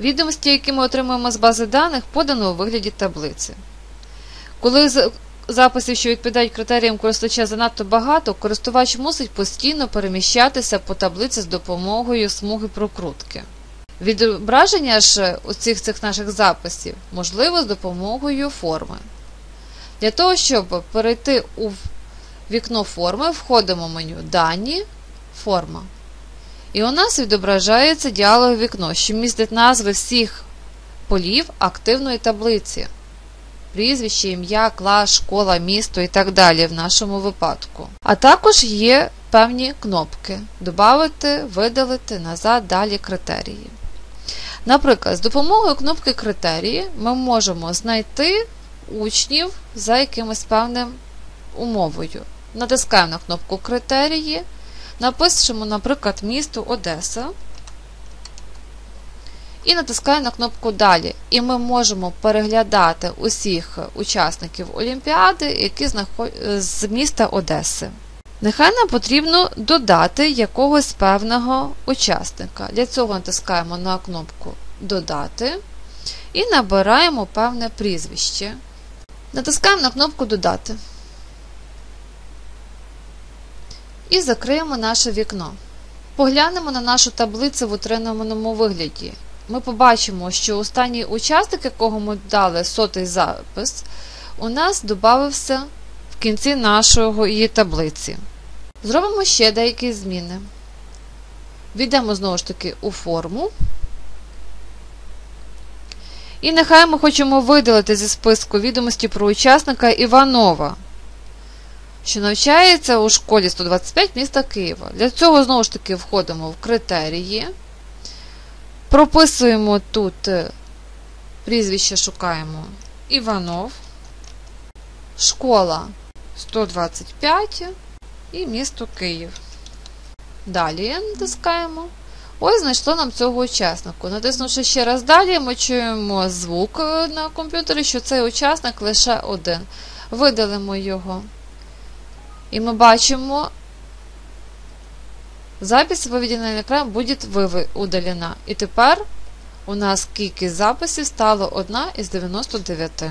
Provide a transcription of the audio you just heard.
Відомості, які ми отримуємо з бази даних, подано у вигляді таблиці. Коли записів, що відповідають критеріям користувача занадто багато, користувач мусить постійно переміщатися по таблиці з допомогою смуги прокрутки. Відображення ж усіх цих наших записів можливо з допомогою форми. Для того, щоб перейти у вікно форми, входимо в меню Дані, форма. І у нас відображається діалогове вікно, що містить назви всіх полів активної таблиці. Прізвище, ім'я, клас, школа, місто і так далі в нашому випадку. А також є певні кнопки Добавити, видалити, назад, далі критерії. Наприклад, з допомогою кнопки критерії ми можемо знайти учнів за якимось певним умовою. Натискаємо на кнопку критерії, напишемо, наприклад, місто Одеса. І натискаємо на кнопку Далі. І ми можемо переглядати усіх учасників Олімпіади, які знаход- з міста Одеси. Нехай нам потрібно додати якогось певного учасника. Для цього натискаємо на кнопку Додати і набираємо певне прізвище. Натискаємо на кнопку Додати. І закриємо наше вікно. Поглянемо на нашу таблицю в утриманому вигляді. Ми побачимо, що останній учасник, якого ми дали сотий запис, у нас додався в кінці нашої таблиці. Зробимо ще деякі зміни. Війдемо знову ж таки у форму. І нехай ми хочемо видалити зі списку відомості про учасника Іванова, що навчається у школі 125 міста Києва. Для цього знову ж таки входимо в критерії. Прописуємо тут е, прізвище, шукаємо Іванов, школа 125 і місто Київ. Далі натискаємо. Ось знайшло нам цього учаснику. Натиснувши ще раз далі, ми чуємо звук е, на комп'ютері, що цей учасник лише один. Видалимо його. І ми бачимо Запись выведена на экран будет виве- удалена. І тепер у нас кількість записів стало 1 із 99.